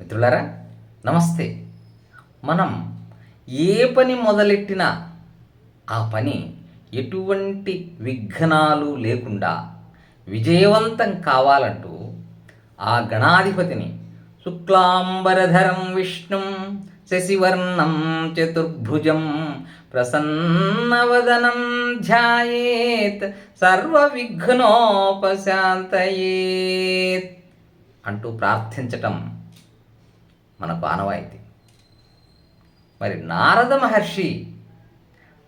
మిత్రులారా నమస్తే. మనం ఏ పని మొదలెట్టినా ఆ పని ఎటువంటి విఘ్నాలు లేకుండా విజయవంతం కావాలంటూ ఆ గణాధిపతిని శుక్లాంబరధరం విష్ణుం శశివర్ణం చతుర్భుజం ప్రసన్నవదనం ధ్యాయేత్ సర్వవిఘ్నోపశాంతయేత్ అంటూ ప్రార్థించటం మనకు ఆనవాయితీ మరి నారద మహర్షి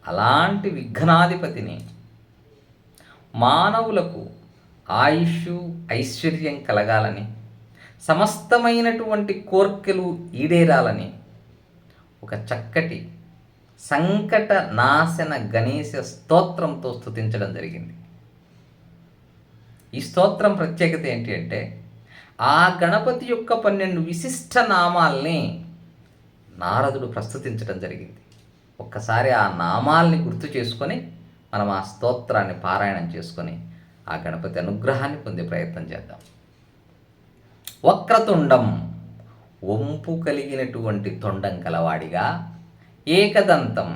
అలాంటి విఘ్నాధిపతిని మానవులకు ఆయుష్ ఐశ్వర్యం కలగాలని సమస్తమైనటువంటి కోర్కెలు ఈడేరాలని ఒక చక్కటి సంకట నాశన గణేశ స్తోత్రంతో స్తుతించడం జరిగింది. ఈ స్తోత్రం ప్రత్యేకత ఏంటి అంటే ఆ గణపతి యొక్క పన్నెండు విశిష్ట నామాల్ని నారదుడు ప్రస్తుతించడం జరిగింది. ఒక్కసారి ఆ నామాల్ని గుర్తు చేసుకొని మనం ఆ స్తోత్రాన్ని పారాయణం చేసుకొని ఆ గణపతి అనుగ్రహాన్ని పొందే ప్రయత్నం చేద్దాం. వక్రతుండం వంపు కలిగినటువంటి తొండం కలవాడిగా ఏకదంతం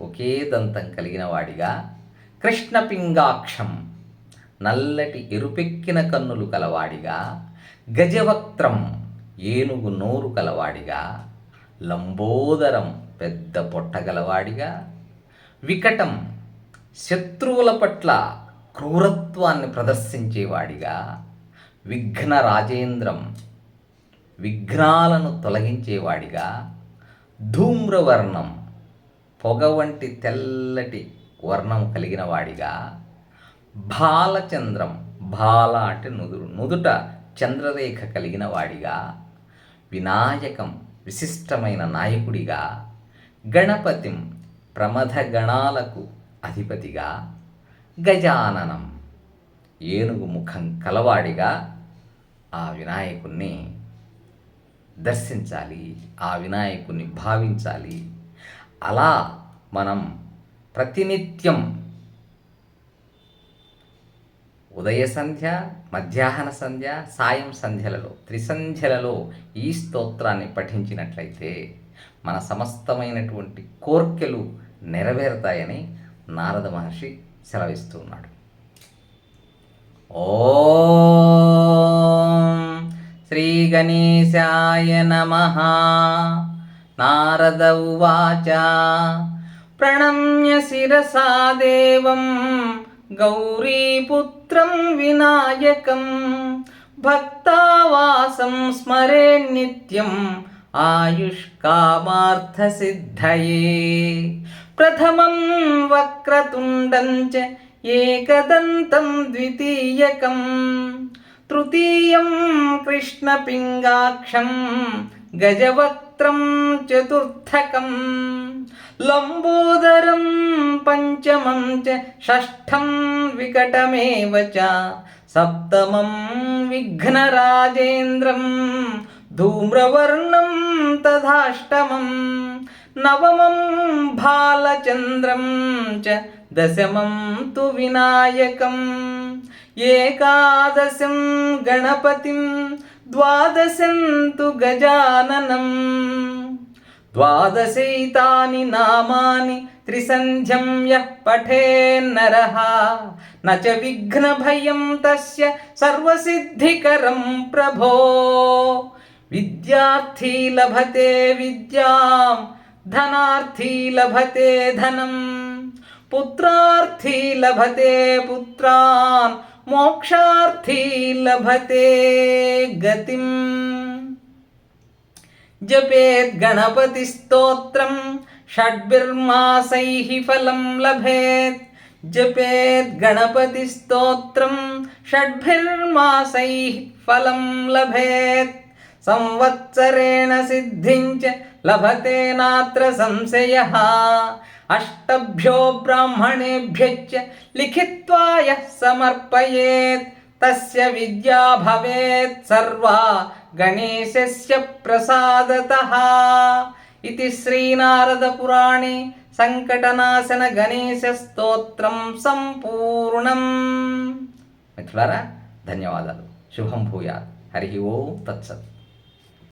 ఒకే దంతం కలిగిన వాడిగా కృష్ణపింగాక్షం నల్లటి ఎరుపెక్కిన కన్నులు కలవాడిగా గజవక్త్రం ఏనుగు నోరు కలవాడిగా లంబోదరం పెద్ద పొట్ట గలవాడిగా వికటం శత్రువుల పట్ల క్రూరత్వాన్ని ప్రదర్శించేవాడిగా విఘ్న రాజేంద్రం విఘ్నాలను తొలగించేవాడిగా ధూమ్రవర్ణం పొగ వంటి తెల్లటి వర్ణం కలిగిన వాడిగా బాలచంద్రం బాల అంటే నుదురు నుదుట చంద్రరేఖ కలిగిన వాడిగా వినాయకం విశిష్టమైన నాయకుడిగా గణపతిం ప్రమథ గణాలకు అధిపతిగా గజాననం ఏనుగు ముఖం కలవాడిగా ఆ వినాయకుణ్ణి దర్శించాలి ఆ వినాయకుణ్ణి భావించాలి. అలా మనం ప్రతినిత్యం ఉదయ సంధ్య మధ్యాహ్న సంధ్య సాయం సంధ్యలలో త్రిసంధ్యలలో ఈ స్తోత్రాన్ని పఠించినట్లయితే మన సమస్తమైనటువంటి కోర్కెలు నెరవేరుతాయని నారద మహర్షి సెలవిస్తున్నాడు. ఓ ఓం శ్రీ గణేశాయ నమ. నారద ఉవాచ. ప్రణమ్య శిరసా దేవం. गौरीपुत्रं विनायकं भक्तावासं स्मरे नित्यम् आयुष्कामार्थसिद्धये। प्रथमं वक्रतुण्डं च एकदन्तं द्वितीयकं तृतीयं कृष्णपिङ्गाक्षं गजवक् గజవక్త్రం చతుర్థకం. లంబోదరం పంచమం చ షష్ఠం వికటమేవ చ. సప్తమం విఘ్నరాజేంద్రం. ధూమ్రవర్ణం తథాష్టమం. నవమం బాలచంద్రం చ. దశమం తు వినాయకం. ఏకాదశం గణపతిం. ద్వాదశంతు గజాననం. ద్వాదశైతాని నామాని త్రిసంధ్యం యః పఠేన్నరः न च విఘ్నభయం తస్య సర్వసిద్ధికరం ప్రభో. విద్యార్థీ లభతే విద్యాం ధనార్థీ లభతే ధనం. పుత్రార్థీ లభతే పుత్రాన్ మోక్షార్థీ లభతే గతిం జపేద్ గణపతి స్తోత్రం షడ్భిర్మాసైః ఫలం లభేత్ జపేద్ గణపతి స్తోత్రం షడ్భిర్మాసైః ఫలం లభేత్ సంవత్సరేణ సిద్ధించ లభతే నాత్ర సంశయ. అష్టభ్యో బ్రాహ్మణేభ్యచ్చ లిఖిత్వా యః సమర్పయేత్. తస్య విద్యా భవేత్ సర్వా గణేశస్య ప్రసాదతః. ఇది శ్రీనారదపురాణే సంకటనాశన గణేశ స్తోత్రం సంపూర్ణం. మిత్రులారా ధన్యవాదాలు. శుభం భూయాత్. హరి ఓం తత్సత్.